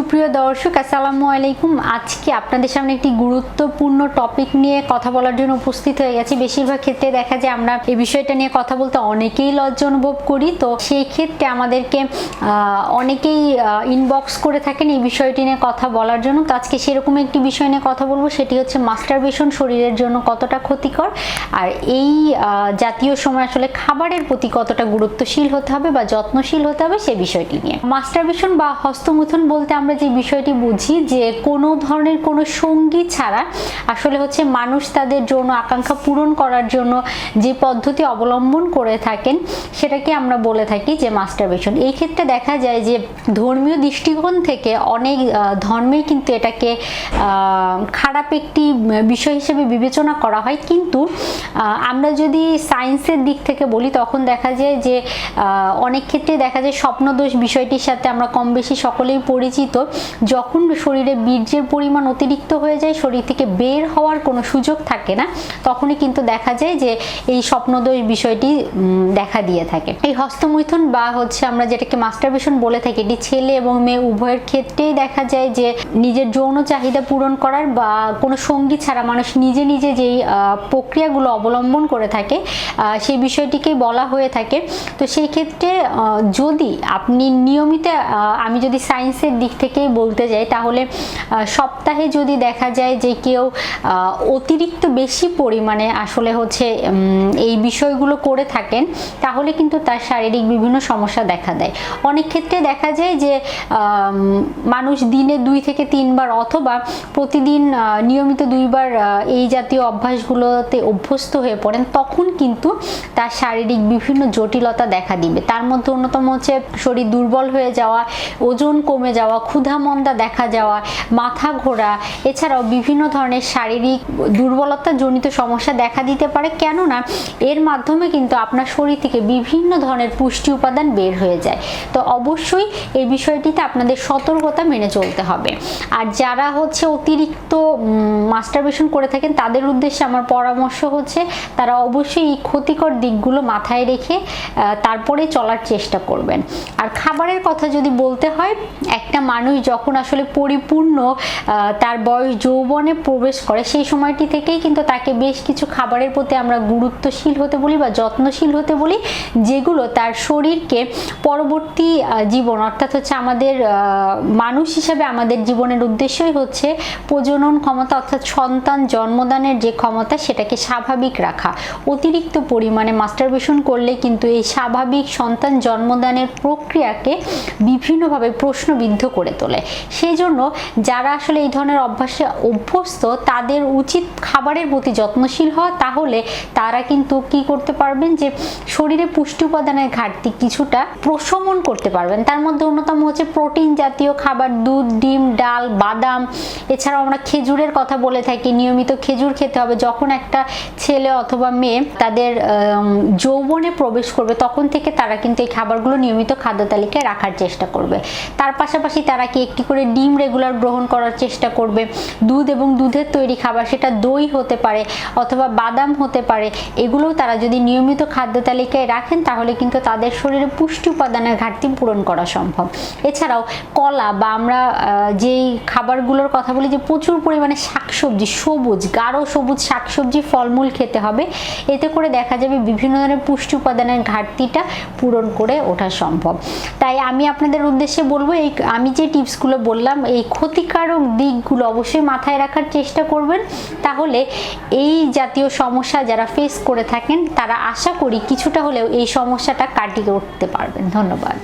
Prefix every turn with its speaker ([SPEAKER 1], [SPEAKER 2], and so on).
[SPEAKER 1] সুপ্রিয় দর্শক, আসসালামু আলাইকুম। আজকে আপনাদের সামনে একটি গুরুত্বপূর্ণ টপিক নিয়ে কথা বলার জন্য উপস্থিত হয়ে গেছি। বেশিরভাগ ক্ষেত্রে দেখা যায় আমরা এই বিষয়টা নিয়ে কথা বলতে অনেকেই লজ্জা অনুভব করি। তো সেই ক্ষেত্রে আমাদেরকে অনেকেই ইনবক্স করে থাকেন এই বিষয়টি নিয়ে কথা বলার জন্য। তো আজকে সেরকম একটি বিষয় নিয়ে কথা বলব, সেটি হচ্ছে মাস্টারবেশন শরীরের জন্য কতটা ক্ষতিকর? আর এই জাতীয় সময় আসলে খাবারের প্রতি কতটা গুরুত্বশীল হতে হবে বা যত্নশীল হতে হবে সে বিষয়টি নিয়ে। মাস্টারবেশন বা হস্তমুথন বলতে আমরা যে বিষয়টি বুঝি যে কোনো ধরনের কোনো সঙ্গী ছাড়া আসলে হচ্ছে মানুষ তাদের যৌন আকাঙ্ক্ষা পূরণ করার জন্য যে পদ্ধতি অবলম্বন করে থাকেন, সেটাকে আমরা বলে থাকি যে মাস্টারবেশন এই ক্ষেত্রে দেখা যায় যে ধর্মীয় দৃষ্টিকোণ থেকে অনেক ধর্মে কিন্তু এটাকে খারাপ একটি বিষয় হিসেবে বিবেচনা করা হয়। কিন্তু আমরা যদি সায়েন্সের দিক থেকে বলি, তখন দেখা যায় যে অনেক ক্ষেত্রে দেখা যায় স্বপ্নদোষ বিষয়টির সাথে আমরা কম বেশি সকলেই পরিচিত। যখন শরীরে বীর্যের পরিমাণ অতিরিক্ত হয়ে যায়, শরীর থেকে বের হওয়ার কোনো সুযোগ থাকে না, তখনই কিন্তু দেখা যায় যে এই স্বপ্নদোষ বিষয়টি দেখা দিয়ে থাকে। এই হস্তমৈথুন বা হচ্ছে আমরা যেটাকে মাস্টারবেশন বলে থাকি, এটি ছেলে এবং মেয়ে উভয়ের ক্ষেত্রেই দেখা যায় যে নিজের যৌন চাহিদা পূরণ করার বা কোনো সঙ্গী ছাড়া মানুষ নিজে নিজে যেই প্রক্রিয়াগুলো অবলম্বন করে থাকে সেই বিষয়টিকেই বলা হয়ে থাকে। তো সেই ক্ষেত্রে যদি আপনি নিয়মিত আমি যদি সায়েন্সের দিক থেকেই বলতে যাই, তাহলে সপ্তাহে যদি দেখা যায় যে কেউ অতিরিক্ত বেশি পরিমাণে আসলে হচ্ছে এই বিষয়গুলো করে থাকেন, তাহলে কিন্তু তার শারীরিক বিভিন্ন সমস্যা দেখা দেয়। অনেক ক্ষেত্রে দেখা যায় যে মানুষ দিনে দুই থেকে তিনবার অথবা প্রতিদিন নিয়মিত দুইবার এই জাতীয় অভ্যাসগুলোতে অভ্যস্ত হয়ে পড়েন, তখন কিন্তু তার শারীরিক বিভিন্ন জটিলতা দেখা দিবে। তার মধ্যে অন্যতম হচ্ছে শরীর দুর্বল হয়ে যাওয়া, ওজন কমে যাওয়া ক্ষুধা মন্দা দেখা যাওয়া, মাথা ঘোরা, এছাড়াও বিভিন্ন ধরনের শারীরিক দুর্বলতা জনিত সমস্যা দেখা দিতে পারে। কেননা এর মাধ্যমে কিন্তু আপনার শরীর থেকে বিভিন্ন ধরনের পুষ্টি উপাদান বের হয়ে যায়। তো অবশ্যই এই বিষয়টিতে আপনাদের সতর্কতা মেনে চলতে হবে। আর যারা হচ্ছে অতিরিক্ত মাস্টারবেশন করে থাকেন, তাদের উদ্দেশ্যে আমার পরামর্শ হচ্ছে, তারা অবশ্যই এই ক্ষতিকর দিকগুলো মাথায় রেখে তারপরে চলার চেষ্টা করবেন। আর খাবারের কথা যদি বলতে হয়, একটা মানুষ যখন আসলে পরিপূর্ণ তার বয়স যৌবনে প্রবেশ করে, সেই সময়টি থেকেই কিন্তু তাকে বেশ কিছু খাবারের প্রতি আমরা গুরুত্বশীল হতে বলি বা যত্নশীল হতে বলি, যেগুলো তার শরীরকে পরবর্তী জীবন, অর্থাৎ হচ্ছে আমাদের মানুষ হিসাবে আমাদের জীবনের উদ্দেশ্যই হচ্ছে প্রজনন ক্ষমতা, অর্থাৎ সন্তান জন্মদানের যে ক্ষমতা, সেটাকে স্বাভাবিক রাখা। অতিরিক্ত পরিমাণে মাস্টারবেশন করলে কিন্তু এই স্বাভাবিক সন্তান জন্মদানের প্রক্রিয়াকে বিভিন্নভাবে প্রশ্নবিদ্ধ করে তোলে। সেই জন্য যারা আসলে এই ধরনের অভ্যাসে অভ্যস্ত, তাদের উচিত খাবারের প্রতি যত্নশীল হওয়া। তাহলে তারা কিন্তু কি করতে পারবেন যে, শরীরে পুষ্টি উপাদানের ঘাটতি কিছুটা প্রশমন করতে পারবেন। তার মধ্যে অন্যতম হচ্ছে প্রোটিন জাতীয় খাবার, দুধ, ডিম, ডাল, বাদাম। এছাড়াও আমরা খেজুরের কথা বলে থাকি। নিয়মিত খেজুর খেতে হবে। যখন একটা ছেলে অথবা মেয়ে তাদের যৌবনে প্রবেশ করবে, তখন থেকে তারা কিন্তু এই খাবারগুলো নিয়মিত খাদ্য তালিকায় রাখার চেষ্টা করবে। তার পাশাপাশি তারা কি একটি করে ডিম রেগুলার গ্রহণ করার চেষ্টা করবে? দুধ এবং দুধের তৈরি খাবার, সেটা দই হতে পারে অথবা বাদাম হতে পারে, এগুলোও তারা যদি নিয়মিত খাদ্য তালিকায় রাখেন, তাহলে কিন্তু তাদের শরীরে পুষ্টি উপাদানের ঘাটতি পূরণ করা সম্ভব। এছাড়াও কলা বা আমরা যেই খাবারগুলোর কথা বলি যে প্রচুর পরিমাণে শাকসবজি, সবুজ, গাঢ় সবুজ শাকসবজি ফলমূল খেতে হবে। এতে করে দেখা যাবে বিভিন্ন ধরনের পুষ্টি উপাদানের ঘাটতিটা পূরণ করে ওঠা সম্ভব। তাই আমি আপনাদের উদ্দেশ্যে বলব, এই, আমি যে টিপসগুলো বললাম, এই ক্ষতিকারক দিকগুলো অবশ্যই মাথায় রাখার চেষ্টা করবেন। তাহলে এই জাতীয় সমস্যা যারা ফেস করে থাকেন, তারা আশা করি কিছুটা হলেও এই সমস্যাটা কাটিয়ে উঠতে পারবেন। ধন্যবাদ।